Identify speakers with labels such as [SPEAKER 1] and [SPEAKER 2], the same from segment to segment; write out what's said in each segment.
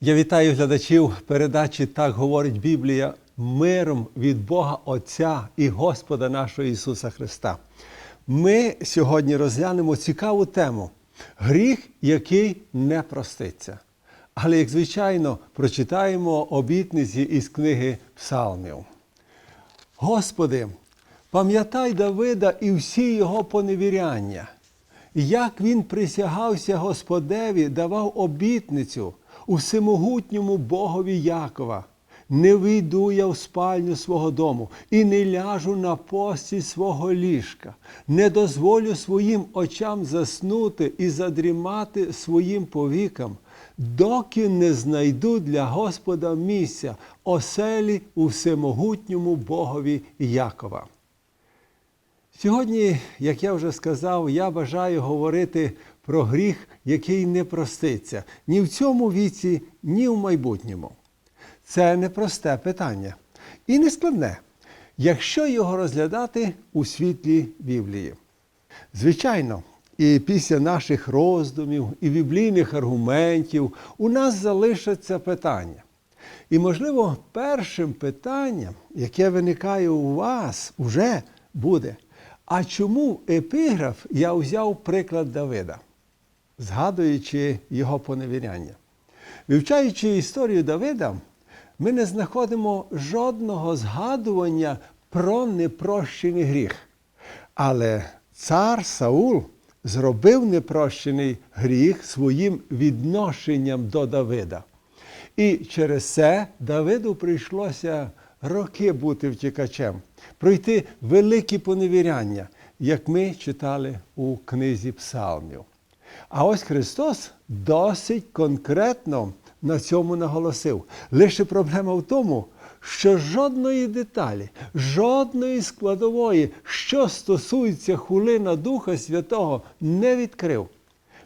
[SPEAKER 1] Я вітаю глядачів передачі Так говорить Біблія миром від Бога Отця і Господа нашого Ісуса Христа. Ми сьогодні розглянемо цікаву тему гріх, який не проститься. Але, як звичайно, прочитаємо обітниці із книги Псалмів. Господи, пам'ятай Давида і всі його поневіряння, як він присягався Господеві, давав обітницю у всемогутньому Богові Якова. Не вийду я в спальню свого дому і не ляжу на пості свого ліжка, не дозволю своїм очам заснути і задрімати своїм повікам, доки не знайду для Господа місця, оселі у всемогутньому Богові Якова. Сьогодні, як я вже сказав, я бажаю говорити про гріх, який не проститься ні в цьому віці, ні в майбутньому. Це непросте питання і не складне, якщо його розглядати у світлі Біблії. Звичайно, і після наших роздумів і біблійних аргументів у нас залишаться питання. І, можливо, першим питанням, яке виникає у вас, уже буде. А чому епіграф я взяв приклад Давида, згадуючи його поневіряння? Вивчаючи історію Давида, ми не знаходимо жодного згадування про непрощений гріх. Але цар Саул зробив непрощений гріх своїм відношенням до Давида. І через це Давиду прийшлося роки бути втікачем, пройти великі поневіряння, як ми читали у книзі Псалмів. А ось Христос досить конкретно на цьому наголосив. Лише проблема в тому, що жодної деталі, жодної складової, що стосується хулина Духа Святого, не відкрив.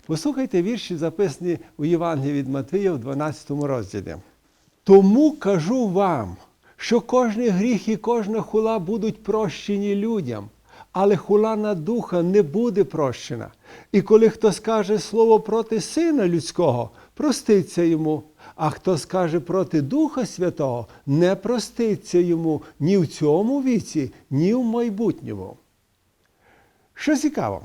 [SPEAKER 1] Послухайте вірші, записані у Євангелії від Матвія в 12 розділі. Тому кажу вам, що кожний гріх і кожна хула будуть прощені людям, але хула на духа не буде прощена. І коли хто скаже слово проти Сина Людського, проститься йому. А хто скаже проти Духа Святого, не проститься йому ні в цьому віці, ні в майбутньому. Що цікаво,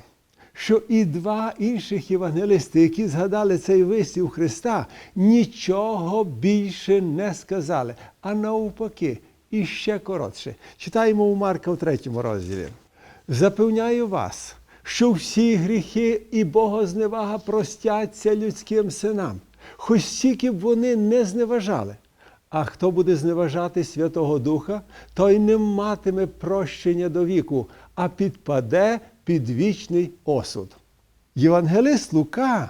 [SPEAKER 1] що і два інших євангелисти, які згадали цей вислів Христа, нічого більше не сказали, а навпаки, і ще коротше. Читаємо у Марка в третьому розділі. Запевняю вас, що всі гріхи і богозневага простяться людським синам, хоч стільки б вони не зневажали. А хто буде зневажати Святого Духа, той не матиме прощення до віку, а підпаде під вічний осуд. Євангелист Лука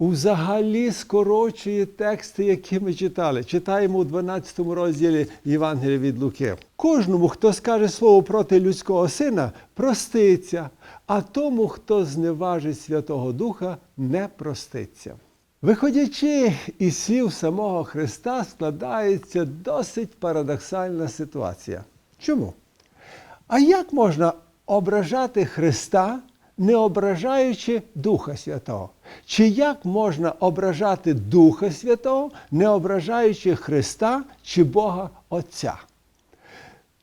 [SPEAKER 1] взагалі скорочує тексти, які ми читали. Читаємо у 12 розділі Євангелія від Луки. Кожному, хто скаже слово проти людського сина, проститься, а тому, хто зневажить Святого Духа, не проститься. Виходячи із слів самого Христа, складається досить парадоксальна ситуація. Чому? А як можна ображати Христа, не ображаючи Духа Святого? Чи як можна ображати Духа Святого, не ображаючи Христа чи Бога Отця?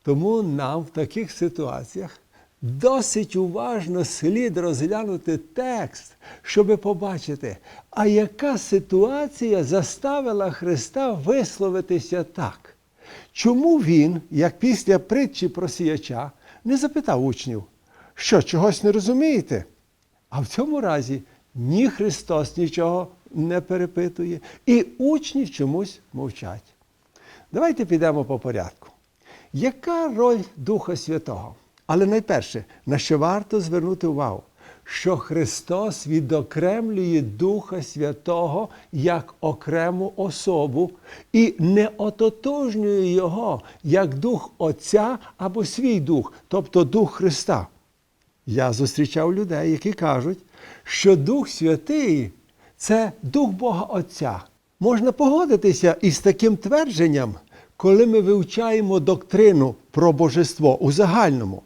[SPEAKER 1] Тому нам в таких ситуаціях досить уважно слід розглянути текст, щоб побачити, а яка ситуація заставила Христа висловитися так. Чому він, як після притчі про сіяча, не запитав учнів, що чогось не розумієте? А в цьому разі ні Христос нічого не перепитує, і учні чомусь мовчать. Давайте підемо по порядку. Яка роль Духа Святого? Але найперше, на що варто звернути увагу, що Христос відокремлює Духа Святого як окрему особу і не ототожнює Його як Дух Отця або свій Дух, тобто Дух Христа. Я зустрічав людей, які кажуть, що Дух Святий це Дух Бога Отця. Можна погодитися із таким твердженням, коли ми вивчаємо доктрину про божество у загальному.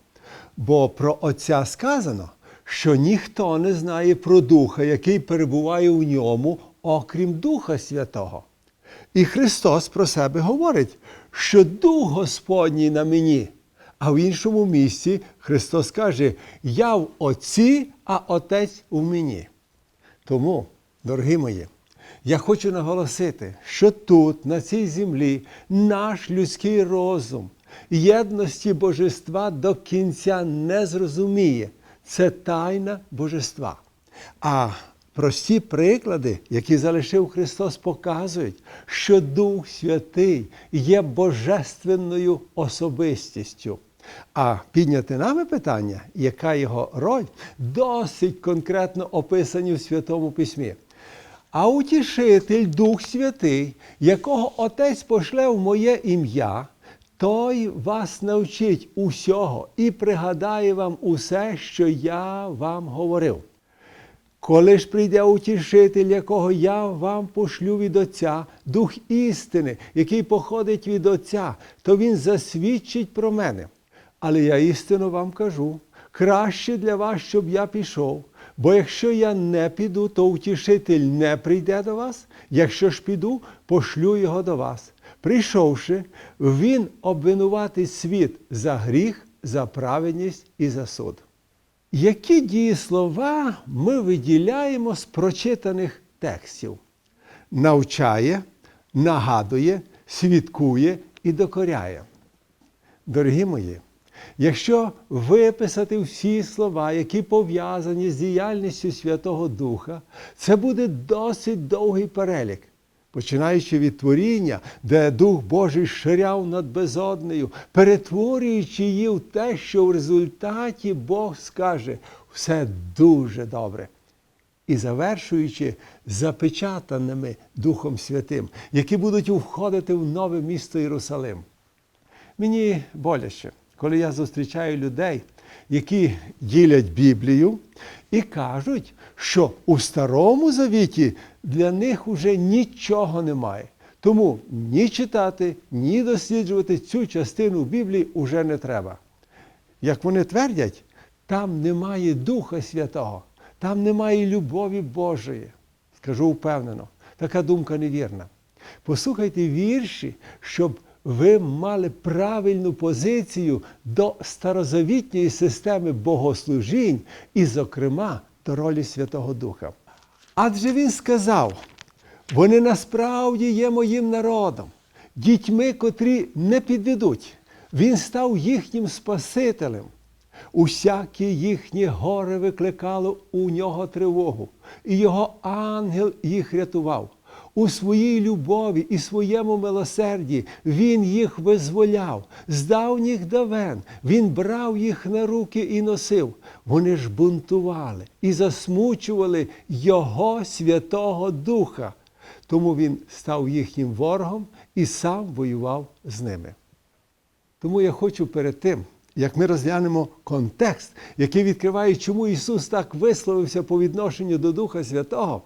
[SPEAKER 1] Бо про Отця сказано, що ніхто не знає про Духа, який перебуває у ньому, окрім Духа Святого. І Христос про себе говорить, що Дух Господній на мені. А в іншому місці Христос каже: Я в Отці, а Отець у мені. Тому, дорогі мої, я хочу наголосити, що тут, на цій землі, наш людський розум єдності божества до кінця не зрозуміє. Це тайна божества. А прості приклади, які залишив Христос, показують, що Дух Святий є божественною особистістю. А підняти нами питання, яка його роль, досить конкретно описані в Святому Письмі. А утішитель Дух Святий, якого Отець пошле в моє ім'я, той вас навчить усього і пригадає вам усе, що я вам говорив. Коли ж прийде утішитель, якого я вам пошлю від Отця, Дух істини, який походить від Отця, то Він засвідчить про мене. Але я істину вам кажу, краще для вас, щоб я пішов. Бо якщо я не піду, то утішитель не прийде до вас. Якщо ж піду, пошлю його до вас. Прийшовши, він обвинуватить світ за гріх, за праведність і за суд. Які дієслова ми виділяємо з прочитаних текстів? Навчає, нагадує, свідкує і докоряє. Дорогі мої, якщо виписати всі слова, які пов'язані з діяльністю Святого Духа, це буде досить довгий перелік. Починаючи від творіння, де Дух Божий ширяв над безоднею, перетворюючи її в те, що в результаті Бог скаже все дуже добре. І завершуючи запечатаними Духом Святим, які будуть входити в нове місто Єрусалим. Мені боляче, коли я зустрічаю людей, які ділять Біблію і кажуть, що у Старому Завіті для них уже нічого немає. Тому ні читати, ні досліджувати цю частину Біблії уже не треба. Як вони твердять, там немає Духа Святого, там немає любові Божої. Скажу впевнено, така думка невірна. Послухайте вірші, щоб ви мали правильну позицію до старозавітньої системи богослужінь і, зокрема, до ролі Святого Духа. Адже він сказав: вони насправді є моїм народом, дітьми, котрі не підведуть. Він став їхнім Спасителем. Усяке їхнє горе викликало у нього тривогу, і його ангел їх рятував. У своїй любові і своєму милосерді Він їх визволяв, з давніх давен Він брав їх на руки і носив. Вони ж бунтували і засмучували Його Святого Духа. Тому Він став їхнім ворогом і сам воював з ними. Тому я хочу перед тим, як ми розглянемо контекст, який відкриває, чому Ісус так висловився по відношенню до Духа Святого,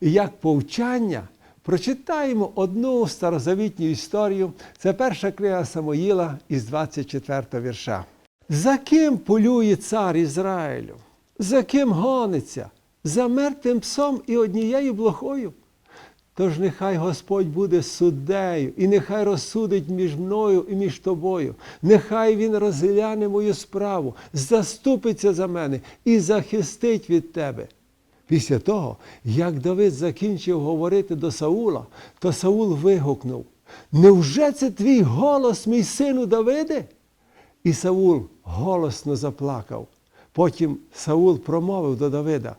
[SPEAKER 1] як повчання, прочитаємо одну старозавітню історію. Це перша книга Самоїла із 24 вірша. За ким полює цар Ізраїлю? За ким гониться? За мертвим псом і однією блохою? Тож нехай Господь буде суддею, і нехай розсудить між мною і між тобою. Нехай Він розгляне мою справу, заступиться за мене і захистить від тебе. Після того, як Давид закінчив говорити до Саула, то Саул вигукнув: Невже це твій голос, мій сину Давиде? І Саул голосно заплакав. Потім Саул промовив до Давида: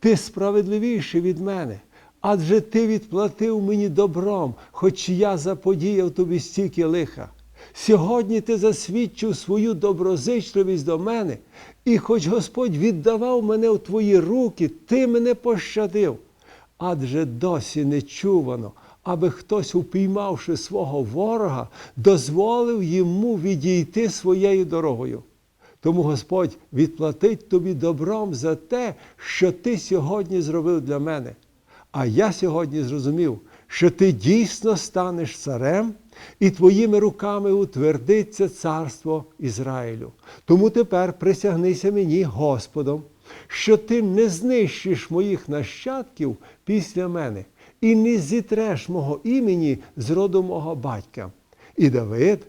[SPEAKER 1] Ти справедливіший від мене, адже ти відплатив мені добром, хоч я заподіяв тобі стільки лиха. Сьогодні ти засвідчив свою доброзичливість до мене, і хоч Господь віддавав мене в твої руки, ти мене пощадив. Адже досі не чувано, аби хтось, упіймавши свого ворога, дозволив йому відійти своєю дорогою. Тому Господь відплатить тобі добром за те, що ти сьогодні зробив для мене. А я сьогодні зрозумів, що ти дійсно станеш царем, і твоїми руками утвердиться царство Ізраїлю. Тому тепер присягнися мені, Господом, що ти не знищиш моїх нащадків після мене, і не зітреш мого імені з роду мого батька. І Давид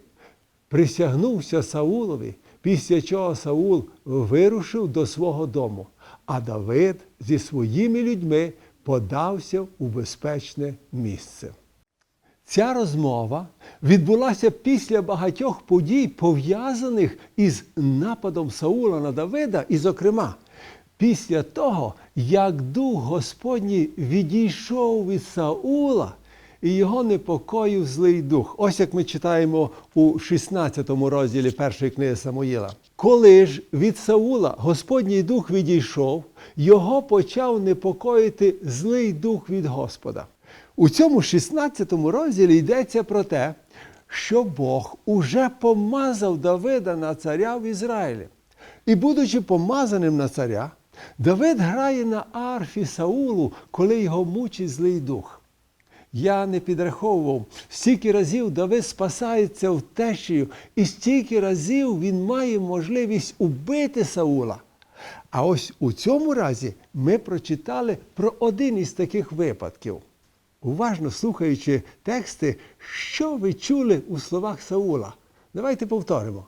[SPEAKER 1] присягнувся Саулові, після чого Саул вирушив до свого дому, а Давид зі своїми людьми подався у безпечне місце. Ця розмова відбулася після багатьох подій, пов'язаних із нападом Саула на Давида, і, зокрема, після того, як Дух Господній відійшов від Саула і його непокоїв злий дух. Ось як ми читаємо у 16 розділі першої книги Самуїла. Коли ж від Саула Господній дух відійшов, його почав непокоїти злий дух від Господа. У цьому 16 розділі йдеться про те, що Бог уже помазав Давида на царя в Ізраїлі. І, будучи помазаним на царя, Давид грає на арфі Саулу, коли його мучить злий дух. Я не підраховував, стільки разів Давид спасається втечею, і стільки разів він має можливість убити Саула. А ось у цьому разі ми прочитали про один із таких випадків. Уважно слухаючи тексти, що ви чули у словах Саула. Давайте повторимо.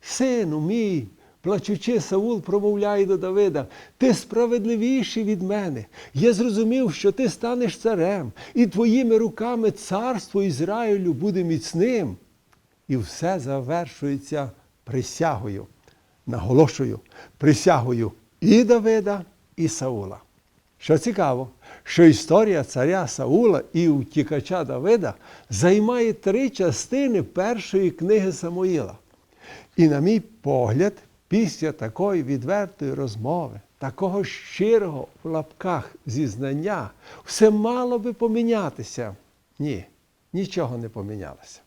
[SPEAKER 1] Сину мій, плачучи, Саул промовляє до Давида, ти справедливіший від мене. Я зрозумів, що ти станеш царем, і твоїми руками царство Ізраїлю буде міцним. І все завершується присягою. Наголошую, присягою і Давида, і Саула. Що цікаво, що історія царя Саула і утікача Давида займає три частини першої книги Самуїла. І, на мій погляд, після такої відвертої розмови, такого щирого в лапках зізнання, все мало би помінятися. Ні, нічого не помінялося.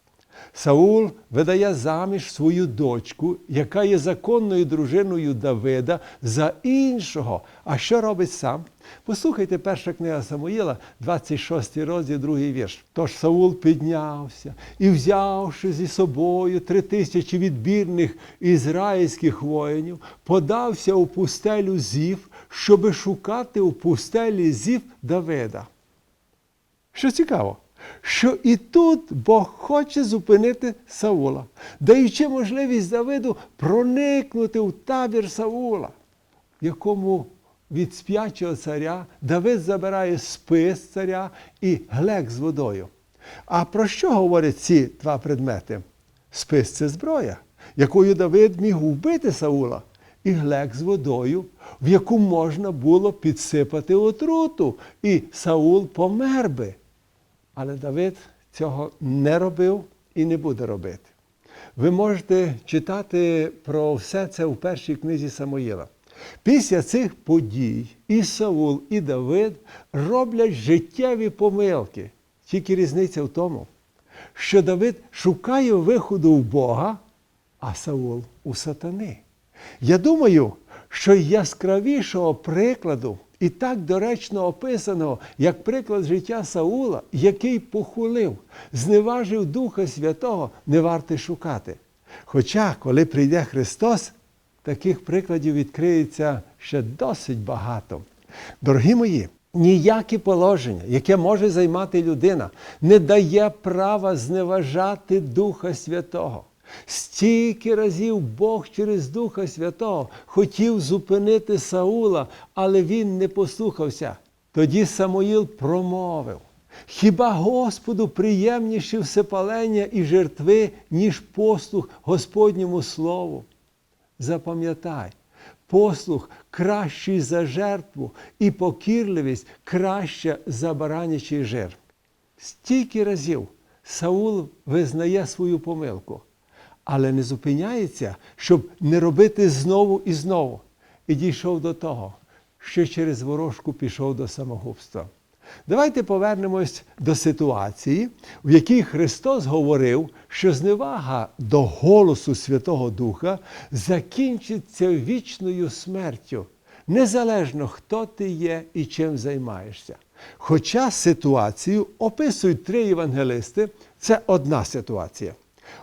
[SPEAKER 1] Саул видає заміж свою дочку, яка є законною дружиною Давида, за іншого. А що робить сам? Послухайте перша книга Самуїла, 26 розділ, другий вірш. Тож Саул піднявся і, взявши зі собою три тисячі відбірних ізраїльських воїнів, подався у пустелю Зів, щоби шукати у пустелі Зів Давида. Що цікаво? Що і тут Бог хоче зупинити Саула, даючи можливість Давиду проникнути в табір Саула, якому від сп'ячого царя Давид забирає спис царя і глек з водою. А про що говорять ці два предмети? Спис це зброя, якою Давид міг вбити Саула, і глек з водою, в яку можна було підсипати отруту, і Саул помер би. Але Давид цього не робив і не буде робити. Ви можете читати про все це у першій книзі Самоїла. Після цих подій і Саул, і Давид роблять життєві помилки. Тільки різниця в тому, що Давид шукає виходу в Бога, а Саул у сатани. Я думаю, що яскравішого прикладу і так доречно описаного, як приклад життя Саула, який похулив, зневажив Духа Святого, не варто шукати. Хоча, коли прийде Христос, таких прикладів відкриється ще досить багато. Дорогі мої, ніяке положення, яке може займати людина, не дає права зневажати Духа Святого. Стільки разів Бог через Духа Святого хотів зупинити Саула, але він не послухався. Тоді Самуїл промовив: Хіба Господу приємніші всепалення і жертви, ніж послух Господньому Слову? Запам'ятай, послух кращий за жертву і покірливість краща за баранячий жир. Стільки разів Саул визнає свою помилку але не зупиняється, щоб не робити знову і знову. І дійшов до того, що через ворожку пішов до самогубства. Давайте повернемось до ситуації, в якій Христос говорив, що зневага до голосу Святого Духа закінчиться вічною смертю, незалежно хто ти є і чим займаєшся. Хоча ситуацію описують три євангелисти, це одна ситуація.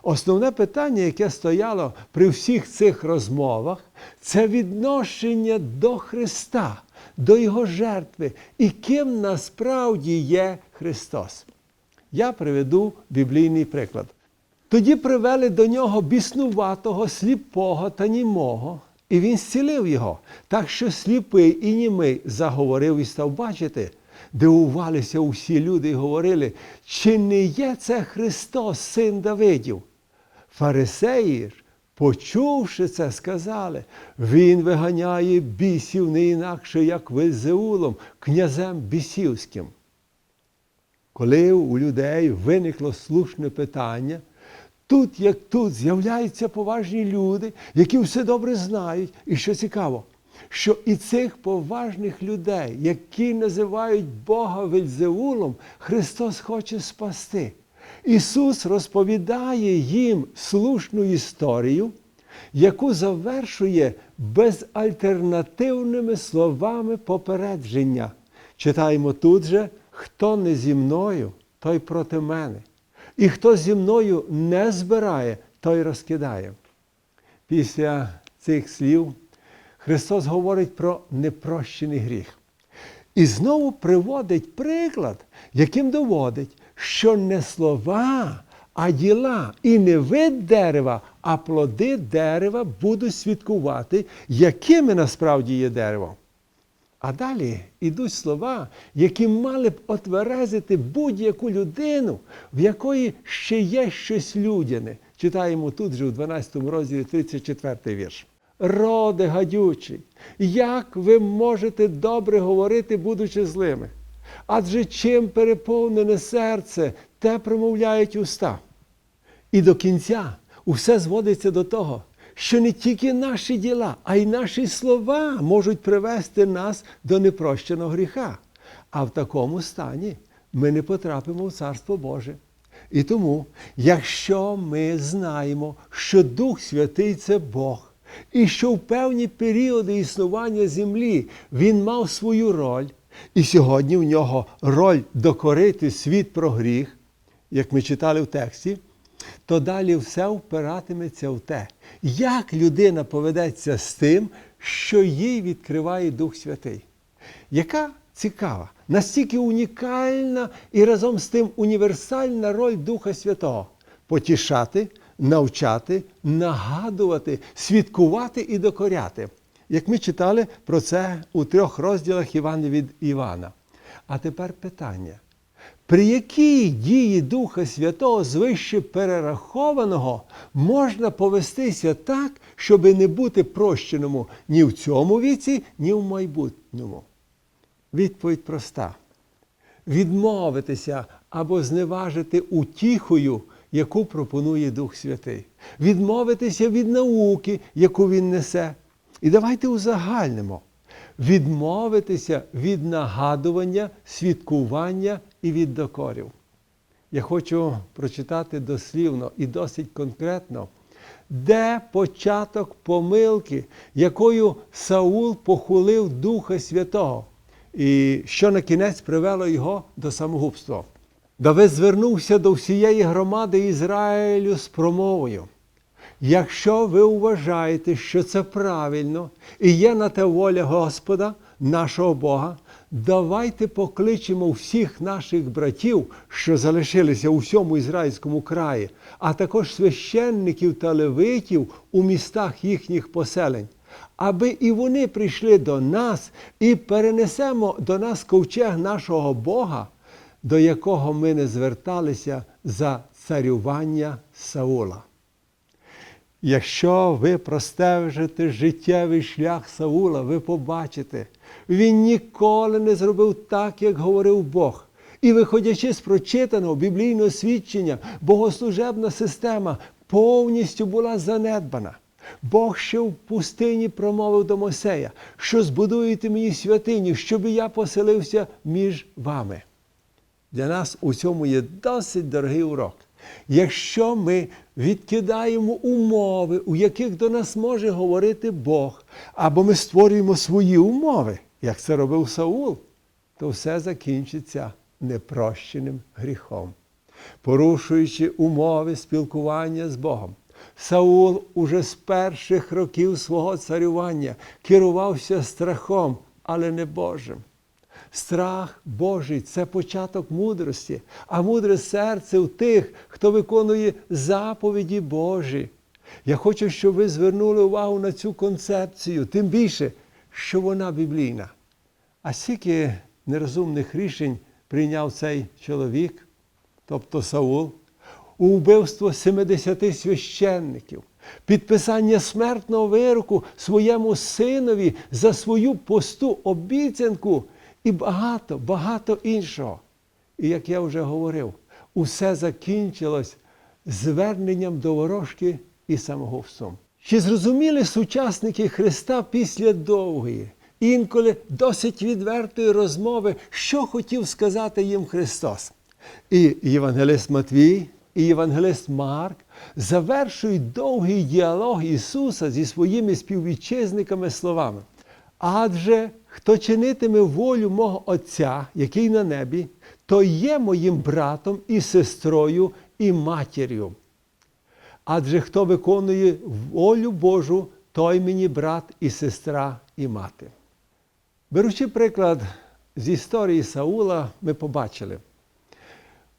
[SPEAKER 1] Основне питання, яке стояло при всіх цих розмовах, це відношення до Христа, до Його жертви і ким насправді є Христос. Я приведу біблійний приклад. Тоді привели до нього біснуватого, сліпого та німого, і він зцілив його, так що сліпий і німий заговорив і став бачити. Дивувалися усі люди і говорили, чи не є це Христос, син Давидів? Фарисеї ж, почувши це, сказали, він виганяє бісів не інакше, як Вельзеулом, князем бісівським. Коли у людей виникло слушне питання, тут, як тут, з'являються поважні люди, які все добре знають. І що цікаво, що і цих поважних людей, які називають Бога Вельзеулом, Христос хоче спасти. Ісус розповідає їм слушну історію, яку завершує безальтернативними словами попередження. Читаємо тут же, хто не зі мною, той проти мене. І хто зі мною не збирає, той розкидає. Після цих слів Христос говорить про непрощений гріх. І знову приводить приклад, яким доводить, що не слова, а діла, і не вид дерева, а плоди дерева будуть свідкувати, якими насправді є дерево. А далі йдуть слова, які мали б отверезити будь-яку людину, в якої ще є щось людяне. Читаємо тут же у 12 розділі 34 вірш. Роде гадючий, як ви можете добре говорити, будучи злими? Адже чим переповнене серце, те промовляють уста. І до кінця усе зводиться до того, що не тільки наші діла, а й наші слова можуть привести нас до непрощеного гріха. А в такому стані ми не потрапимо в Царство Боже. І тому, якщо ми знаємо, що Дух Святий це Бог, і що в певні періоди існування землі Він мав свою роль, і сьогодні в нього роль докорити світ про гріх, як ми читали в тексті, то далі все впиратиметься в те, як людина поведеться з тим, що їй відкриває Дух Святий. Яка цікава, настільки унікальна і разом з тим універсальна роль Духа Святого потішати, навчати, нагадувати, свідкувати і докоряти. Як ми читали про це у трьох розділах Івана від Івана. А тепер питання. При якій дії Духа Святого звище перерахованого можна повестися так, щоб не бути прощеному ні в цьому віці, ні в майбутньому? Відповідь проста: відмовитися або зневажити утіхою, яку пропонує Дух Святий, відмовитися від науки, яку Він несе. І давайте узагальнимо. Відмовитися від нагадування, свідкування і від докорів. Я хочу прочитати дослівно і досить конкретно, де початок помилки, якою Саул похулив Духа Святого, і що на кінець привело його до самогубства. Давид звернувся до всієї громади Ізраїлю з промовою. Якщо ви вважаєте, що це правильно і є на те воля Господа, нашого Бога, давайте покличемо всіх наших братів, що залишилися у всьому ізраїльському краї, а також священників та левитів у містах їхніх поселень, аби і вони прийшли до нас і перенесемо до нас ковчег нашого Бога, до якого ми не зверталися за царювання Саула. Якщо ви простежите життєвий шлях Саула, ви побачите, він ніколи не зробив так, як говорив Бог. І виходячи з прочитаного біблійного свідчення, богослужебна система повністю була занедбана. Бог ще в пустині промовив до Мосея, що збудуєте мені святиню, щоб я поселився між вами. Для нас у цьому є досить дорогий урок. Якщо ми відкидаємо умови, у яких до нас може говорити Бог, або ми створюємо свої умови, як це робив Саул, то все закінчиться непрощеним гріхом, порушуючи умови спілкування з Богом. Саул уже з перших років свого царювання керувався страхом, але не Божим. Страх Божий це початок мудрості, а мудре серце в тих, хто виконує заповіді Божі. Я хочу, щоб ви звернули увагу на цю концепцію, тим більше, що вона біблійна. А скільки нерозумних рішень прийняв цей чоловік, тобто Саул, у вбивство 70 священників, підписання смертного вироку своєму синові за свою посту обіцянку і багато, багато іншого. І як я вже говорив, усе закінчилось зверненням до ворожки і самогубством. Чи зрозуміли сучасники Христа після довгої, інколи досить відвертої розмови, що хотів сказати їм Христос? І Євангелист Матвій, і Євангелист Марк завершують довгий діалог Ісуса зі своїми співвітчизниками словами. Адже хто чинитиме волю мого Отця, який на небі, то є моїм братом і сестрою і матір'ю. Адже хто виконує волю Божу, той мені брат і сестра і мати. Беручи приклад з історії Саула, ми побачили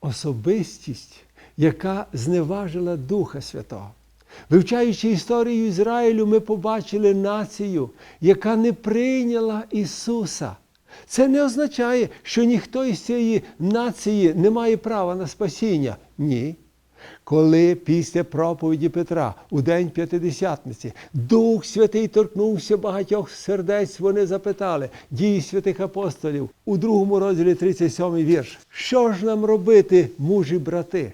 [SPEAKER 1] особистість, яка зневажила Духа Святого. Вивчаючи історію Ізраїлю, ми побачили націю, яка не прийняла Ісуса. Це не означає, що ніхто із цієї нації не має права на спасіння. Ні. Коли після проповіді Петра у день п'ятидесятниці Дух Святий торкнувся багатьох сердець, вони запитали дії святих апостолів у другому розділі 37 вірш. Що ж нам робити, мужі брати?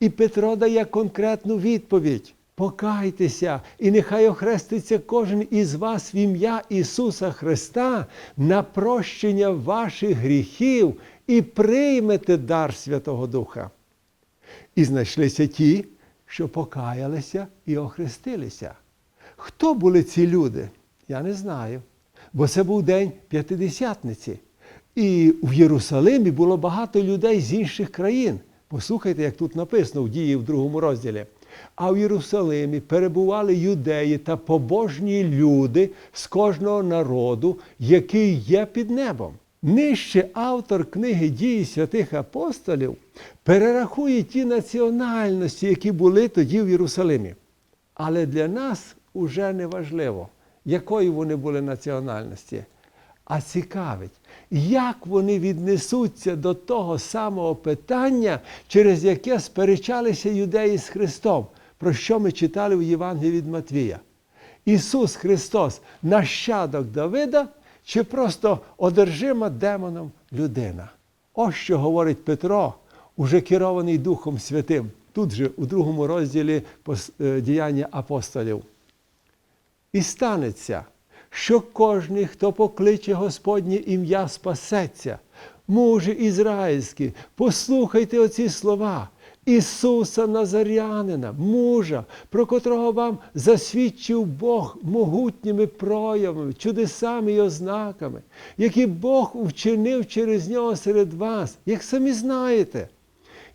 [SPEAKER 1] І Петро дає конкретну відповідь. Покайтеся, і нехай охреститься кожен із вас в ім'я Ісуса Христа на прощення ваших гріхів і приймете дар Святого Духа. І знайшлися ті, що покаялися і охрестилися. Хто були ці люди? Я не знаю. Бо це був день п'ятидесятниці. І в Єрусалимі було багато людей з інших країн. Послухайте, як тут написано в дії в другому розділі. А в Єрусалимі перебували юдеї та побожні люди з кожного народу, який є під небом. Нижче автор книги дії святих апостолів перерахує ті національності, які були тоді в Єрусалимі. Але для нас уже не важливо, якої вони були національності. А цікавить, як вони віднесуться до того самого питання, через яке сперечалися юдеї з Христом, про що ми читали в Євангелії від Матвія. Ісус Христос нащадок Давида чи просто одержима демоном людина. Ось що говорить Петро, уже керований Духом Святим, тут же у другому розділі діяння апостолів. І станеться, що кожний, хто покличе Господнє ім'я, спасеться. Мужі ізраїльські, послухайте оці слова. Ісуса Назарянина, мужа, про котрого вам засвідчив Бог могутніми проявами, чудесами і ознаками, які Бог вчинив через нього серед вас, як самі знаєте,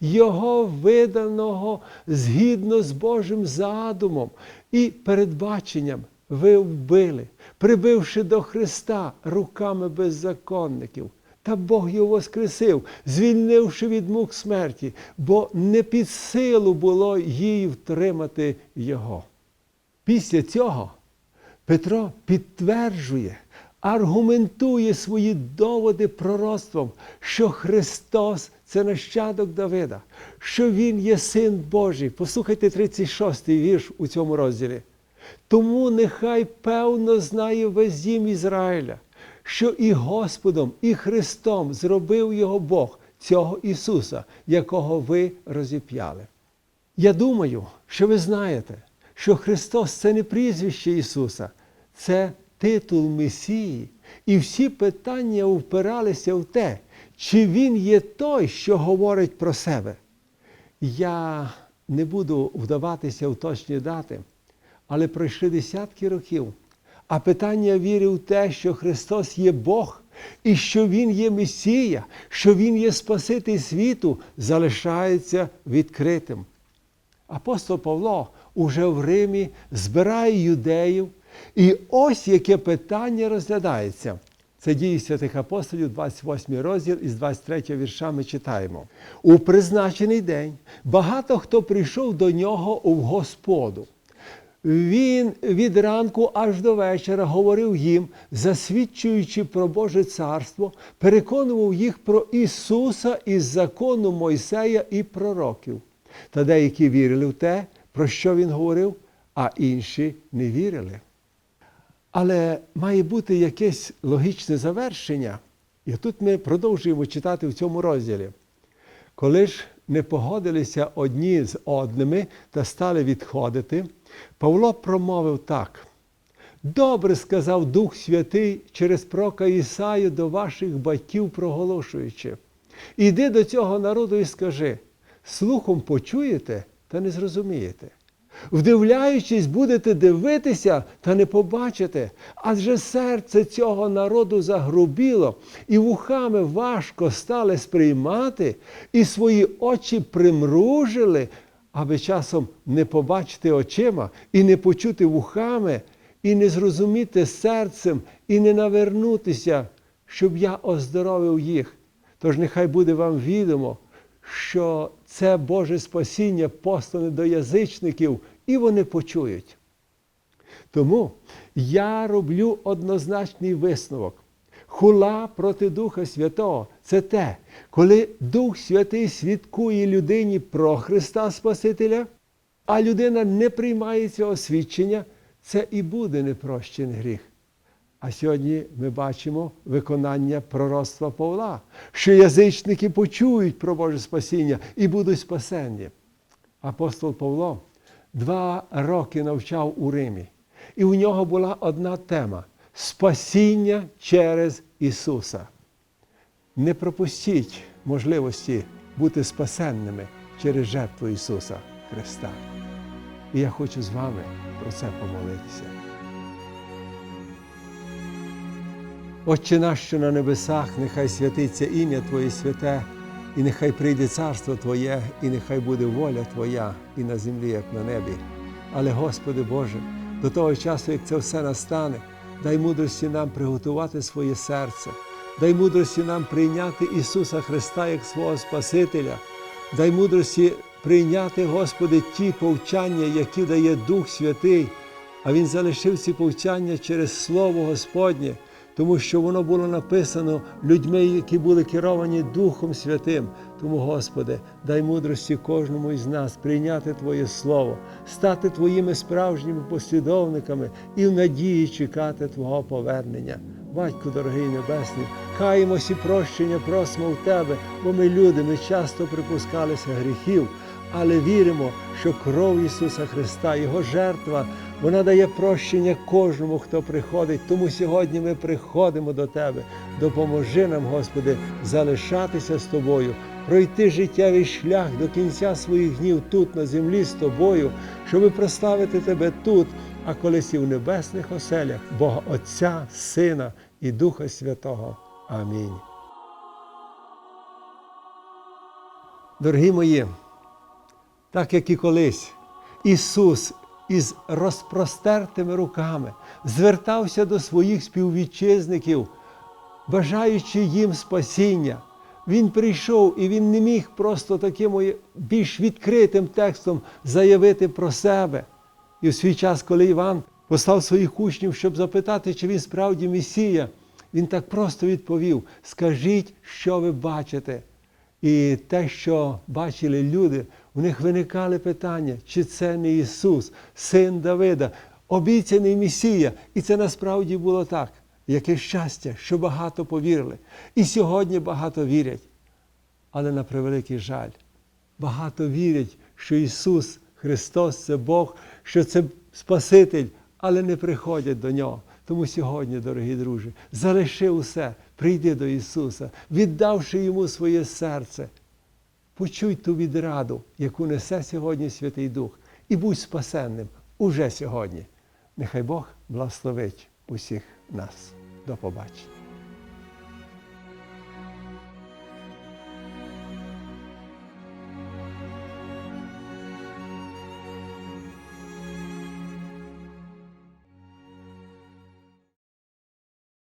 [SPEAKER 1] Його виданого згідно з Божим задумом і передбаченням ви вбили, прибивши до Христа руками беззаконників. Та Бог його воскресив, звільнивши від мук смерті, бо не під силу було їй втримати Його. Після цього Петро підтверджує, аргументує свої доводи пророцтвом, що Христос це нащадок Давида, що Він є син Божий. Послухайте 36-й вірш у цьому розділі. Тому нехай певно знає весь дім Ізраїля що і Господом, і Христом зробив його Бог, цього Ісуса, якого ви розіп'яли. Я думаю, що ви знаєте, що Христос це не прізвище Ісуса, це титул Месії. І всі питання впиралися в те, чи Він є той, що говорить про себе. Я не буду вдаватися в точні дати, але пройшли десятки років. А питання віри в те, що Христос є Бог і що Він є Месія, що Він є Спаситель світу, залишається відкритим. Апостол Павло уже в Римі збирає юдеїв, і ось яке питання розглядається. Це дії святих апостолів, 28 розділ із 23 вірша ми читаємо. У призначений день багато хто прийшов до нього у Господу. Він від ранку аж до вечора говорив їм, засвідчуючи про Боже царство, переконував їх про Ісуса із закону Мойсея і пророків. Та деякі вірили в те, про що він говорив, а інші не вірили. Але має бути якесь логічне завершення. І тут ми продовжуємо читати в цьому розділі. Коли ж не погодилися одні з одними та стали відходити, Павло промовив так. Добре сказав Дух Святий через прока Ісаю до ваших батьків, проголошуючи. Іди до цього народу і скажи: слухом почуєте та не зрозумієте. Вдивляючись, будете дивитися та не побачите, адже серце цього народу загрубіло, і вухами важко стали сприймати, і свої очі примружили, аби часом не побачити очима, і не почути вухами, і не зрозуміти серцем, і не навернутися, щоб я оздоровив їх. Тож нехай буде вам відомо, що це Боже спасіння послане до язичників, і вони почують. Тому я роблю однозначний висновок. Хула проти Духа Святого це те, коли Дух Святий свідкує людині про Христа Спасителя, а людина не приймає цього свідчення, це і буде непрощений гріх. А сьогодні ми бачимо виконання пророцтва Павла, що язичники почують про Боже спасіння і будуть спасені. Апостол Павло два роки навчав у Римі, і у нього була одна тема спасіння через Ісуса. Не пропустіть можливості бути спасенними через жертву Ісуса Христа. І я хочу з вами про це помолитися. Отче наш, що на небесах, нехай святиться ім'я Твоє святе, і нехай прийде царство Твоє, і нехай буде воля Твоя і на землі, як на небі. Але, Господи Боже, до того часу, як це все настане, дай мудрості нам приготувати своє серце, дай мудрості нам прийняти Ісуса Христа як свого Спасителя, дай мудрості прийняти, Господи, ті повчання, які дає Дух Святий, а Він залишив ці повчання через Слово Господнє тому що воно було написано людьми, які були керовані Духом Святим. Тому, Господи, дай мудрості кожному із нас прийняти Твоє Слово, стати Твоїми справжніми послідовниками і в надії чекати Твого повернення. Батько дорогий Небесний, каємось і прощення просимо в Тебе, бо ми люди, ми часто припускалися гріхів, але віримо, що кров Ісуса Христа, Його жертва, вона дає прощення кожному, хто приходить. Тому сьогодні ми приходимо до Тебе. Допоможи нам, Господи, залишатися з Тобою, пройти життєвий шлях до кінця своїх днів тут, на землі, з Тобою, щоби прославити Тебе тут, а колись і в небесних оселях, Бога Отця, Сина і Духа Святого. Амінь. Дорогі мої, так як і колись, Ісус із розпростертими руками звертався до своїх співвітчизників, бажаючи їм спасіння. Він прийшов і він не міг просто таким більш відкритим текстом заявити про себе. І в свій час, коли Іван послав своїх учнів, щоб запитати, чи він справді Месія, він так просто відповів: Скажіть, що ви бачите. І те, що бачили люди, у них виникали питання, чи це не Ісус, син Давида, обіцяний Месія. І це насправді було так. Яке щастя, що багато повірили. І сьогодні багато вірять. Але на превеликий жаль, багато вірять, що Ісус Христос це Бог, що це Спаситель, але не приходять до Нього. Тому сьогодні, дорогі друзі, залиши усе, прийди до Ісуса, віддавши Йому своє серце. Почуй ту відраду, яку несе сьогодні Святий Дух, і будь спасенним уже сьогодні. Нехай Бог благословить усіх нас. До побачення.